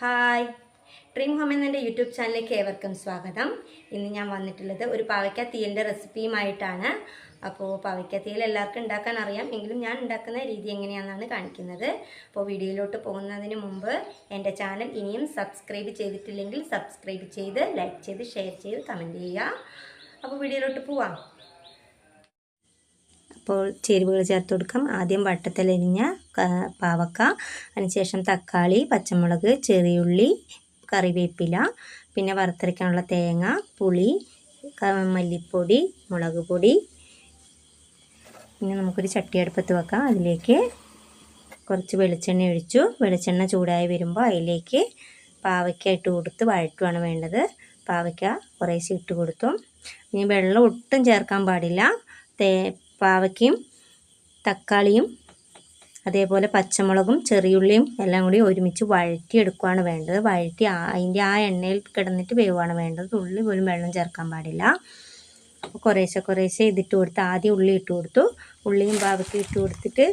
Hi. Dream home എന്നെ YouTube ചാനലിലേക്ക് ഏവർക്കും സ്വാഗതം. ഇന്ന് ഞാൻ വന്നിട്ടുള്ളത് ഒരു പാവയ്ക്ക തീയലിന്റെ റെസിപ്പിയുമായിട്ടാണ്. അപ്പോൾ പാവയ്ക്ക തീയൽ എല്ലാവർക്കും ഉണ്ടാക്കാൻ അറിയാം. എങ്കിലും ഞാൻ ഉണ്ടാക്കുന്ന രീതി എങ്ങനെയാണെന്നാണ് കാണിക്കുന്നത്. അപ്പോൾ വീഡിയോയിലോട്ട് പോകുന്നതിന് മുമ്പ് എന്റെ ചാനൽ ഇനിയും സബ്സ്ക്രൈബ് ചെയ്തിട്ടില്ലെങ്കിൽ സബ്സ്ക്രൈബ് ചെയ്ത് ലൈക്ക് ചെയ്ത് ഷെയർ ചെയ്ത് കമന്റ് ചെയ്യുക. അപ്പോൾ വീഡിയോയിലോട്ട് പോവാം. അപ്പോൾ ചേരുവകൾ ചേർത്ത് കൊടുക്കാം. ആദ്യം വട്ടത്തിലരിഞ്ഞ പാവക്ക അതിനുശേഷം തക്കാളി പച്ചമുളക് ചെറിയുള്ളി കറിവേപ്പില പിന്നെ വറുത്തരയ്ക്കാനുള്ള തേങ്ങ പുളി മല്ലിപ്പൊടി മുളക് പൊടി. പിന്നെ നമുക്കൊരു ചട്ടി അടുപ്പത്ത് വെക്കാം. അതിലേക്ക് കുറച്ച് വെളിച്ചെണ്ണ ഒഴിച്ചു. വെളിച്ചെണ്ണ ചൂടായി വരുമ്പോൾ അതിലേക്ക് പാവയ്ക്ക ഇട്ട് കൊടുത്ത് വഴറ്റുവാണ് വേണ്ടത്. പാവയ്ക്ക കുറേശ്ശെ ഇട്ട് കൊടുത്തു. ഇനി വെള്ളം ഒട്ടും ചേർക്കാൻ പാടില്ല. തേ പാവയ്ക്കയും തക്കാളിയും അതേപോലെ പച്ചമുളകും ചെറിയുള്ളിയും എല്ലാം കൂടി ഒരുമിച്ച് വഴറ്റിയെടുക്കുകയാണ് വേണ്ടത്. വഴറ്റി അതിന്റെ ആ എണ്ണയിൽ കിടന്നിട്ട് വേവാണ് വേണ്ടത്. ഉള്ളി പോലും വെള്ളം ചേർക്കാൻ പാടില്ല. അപ്പോൾ കുറേശ്ശെ കുറേശ്ശെ ഇതിട്ട് കൊടുത്ത് ആദ്യം ഉള്ളി ഇട്ട് കൊടുത്തു. ഉള്ളിയും പാവയ്ക്കും ഇട്ട് കൊടുത്തിട്ട്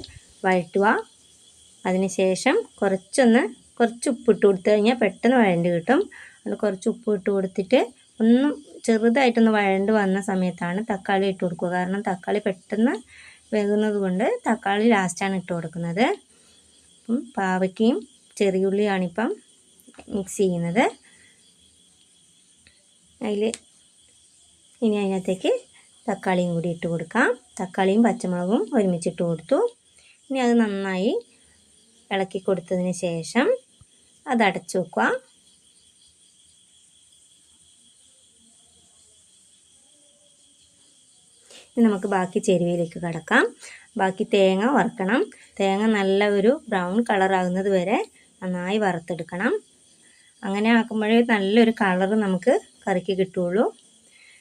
വഴറ്റുക. അതിനുശേഷം കുറച്ചൊന്ന് കുറച്ച് ഉപ്പ് ഇട്ട് കൊടുത്തു കഴിഞ്ഞാൽ പെട്ടെന്ന് വഴണ്ട് കിട്ടും. അത് കുറച്ച് ഉപ്പ് ഇട്ട് കൊടുത്തിട്ട് ഒന്ന് ചെറുതായിട്ടൊന്ന് വഴണ്ട് വന്ന സമയത്താണ് തക്കാളി ഇട്ട് കൊടുക്കുക. കാരണം തക്കാളി പെട്ടെന്ന് വേകുന്നത് കൊണ്ട് തക്കാളി ലാസ്റ്റാണ് ഇട്ട് കൊടുക്കുന്നത്. അപ്പം പാവയ്ക്കയും ചെറിയുള്ളിയാണിപ്പം മിക്സ് ചെയ്യുന്നത്. അതിൽ ഇനി അതിനകത്തേക്ക് തക്കാളിയും കൂടി ഇട്ട് കൊടുക്കാം. തക്കാളിയും പച്ചമുളകും ഒരുമിച്ചിട്ട് കൊടുത്തു. ഇനി അത് നന്നായി ഇളക്കി കൊടുത്തതിന് ശേഷം അത് അടച്ചു വെക്കുക. ഇനി നമുക്ക് ബാക്കി ചേരുവയിലേക്ക് കടക്കാം. ബാക്കി തേങ്ങ വറുക്കണം. തേങ്ങ നല്ല ഒരു ബ്രൗൺ കളറാകുന്നത് വരെ നന്നായി വറുത്തെടുക്കണം. അങ്ങനെ ആക്കുമ്പോഴേ നല്ലൊരു കളർ നമുക്ക് കറിക്ക് കിട്ടുകയുള്ളൂ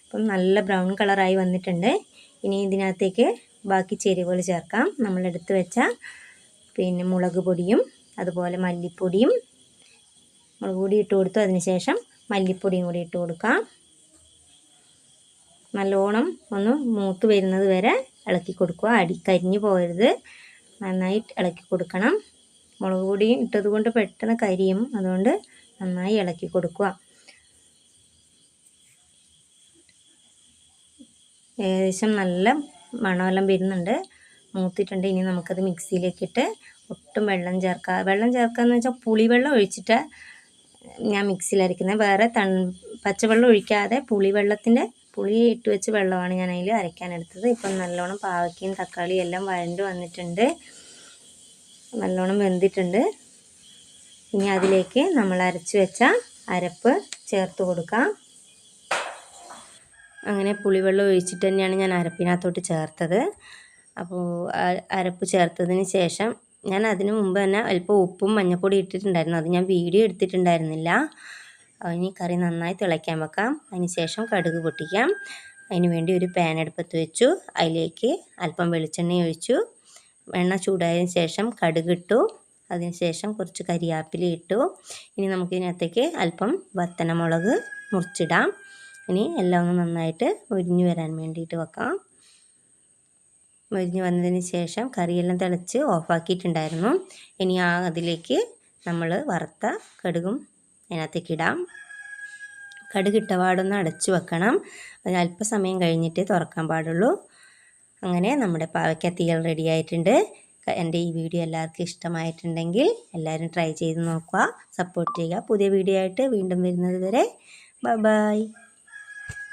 അപ്പം നല്ല ബ്രൗൺ കളറായി വന്നിട്ടുണ്ട്. ഇനി ഇതിനകത്തേക്ക് ബാക്കി ചേരുവകൾ ചേർക്കാം. നമ്മളെടുത്ത് വെച്ച പിന്നെ മുളക് പൊടിയും അതുപോലെ മല്ലിപ്പൊടിയും. മുളക് പൊടി ഇട്ട് കൊടുത്തു. അതിന് ശേഷം മല്ലിപ്പൊടിയും കൂടി ഇട്ട് കൊടുക്കാം. നല്ലോണം ഒന്ന് മൂത്ത് വരുന്നത് വരെ ഇളക്കി കൊടുക്കുക. അടി കരിഞ്ഞു പോകരുത്. നന്നായി ഇളക്കി കൊടുക്കണം. മുളക് പൊടി ഇട്ടത് കൊണ്ട് പെട്ടെന്ന് കരിയും. അതുകൊണ്ട് നന്നായി ഇളക്കി കൊടുക്കുക. ഏകദേശം നല്ല മണമെല്ലാം വരുന്നുണ്ട്. മൂത്തിട്ടുണ്ട്. ഇനി നമുക്കത് മിക്സിയിലേക്കിട്ട് ഒട്ടും വെള്ളം ചേർക്കുക വെള്ളം ചേർക്കാന്ന് വെച്ചാൽ പുളിവെള്ളം ഒഴിച്ചിട്ട് ഞാൻ മിക്സിയിലരയ്ക്കുന്നത് വേറെ തൺ പച്ചവെള്ളം ഒഴിക്കാതെ പുളിവെള്ളത്തിന്റെ പുളി ഇട്ട് വെച്ച് വെള്ളമാണ് ഞാൻ അതിൽ അരയ്ക്കാനെടുത്തത്. ഇപ്പം നല്ലോണം പാവയ്ക്കയും തക്കാളിയും എല്ലാം വഴണ്ട് വന്നിട്ടുണ്ട്. നല്ലോണം വെന്തിട്ടുണ്ട്. ഇനി അതിലേക്ക് നമ്മൾ അരച്ച് വെച്ച അരപ്പ് ചേർത്ത് കൊടുക്കാം. അങ്ങനെ പുളിവെള്ളം ഒഴിച്ചിട്ട് തന്നെയാണ് ഞാൻ അരപ്പിനകത്തോട്ട് ചേർത്തത്. അപ്പോൾ അരപ്പ് ചേർത്തതിന് ശേഷം ഞാൻ അതിന് മുമ്പ് തന്നെ അല്പം ഉപ്പും മഞ്ഞൾപ്പൊടി ഇട്ടിട്ടുണ്ടായിരുന്നു. അത് ഞാൻ വീഡിയോ എടുത്തിട്ടുണ്ടായിരുന്നില്ല. ഇനി കറി നന്നായി തിളയ്ക്കാൻ വെക്കാം. അതിന് ശേഷം കടുക് പൊട്ടിക്കാം. അതിനുവേണ്ടി ഒരു പാൻ അടുപ്പത്ത് വെച്ചു. അതിലേക്ക് അല്പം വെളിച്ചെണ്ണ ഒഴിച്ചു. എണ്ണ ചൂടായതിന് ശേഷം കടുക് ഇട്ടു. അതിന് ശേഷം കുറച്ച് കരിയാപ്പില ഇട്ടു. ഇനി നമുക്കിതിനകത്തേക്ക് അല്പം വത്തനമുളക് മുറിച്ചിടാം. ഇനി എല്ലാം ഒന്ന് നന്നായിട്ട് ഒരിഞ്ഞു വരാൻ വേണ്ടിയിട്ട് വെക്കാം. ഒരിഞ്ഞു വന്നതിന് ശേഷം കറിയെല്ലാം തിളച്ച് ഓഫാക്കിയിട്ടുണ്ടായിരുന്നു ഇനി ആ അതിലേക്ക് നമ്മൾ വറുത്ത കടുകും അതിനകത്തേക്ക് ഇടാം. കടുകിട്ട ഇട്ട പാടൊന്ന് അടച്ചു വെക്കണം. അതിന് അല്പസമയം കഴിഞ്ഞിട്ടേ തുറക്കാൻ പാടുള്ളൂ. അങ്ങനെ നമ്മുടെ പാവയ്ക്ക തീയൽ റെഡി ആയിട്ടുണ്ട്. എന്റെ ഈ വീഡിയോ എല്ലാവർക്കും ഇഷ്ടമായിട്ടുണ്ടെങ്കിൽ എല്ലാവരും ട്രൈ ചെയ്ത് നോക്കുക. സപ്പോർട്ട് ചെയ്യുക. പുതിയ വീഡിയോ ആയിട്ട് വീണ്ടും വരുന്നത് വരെ. ബൈ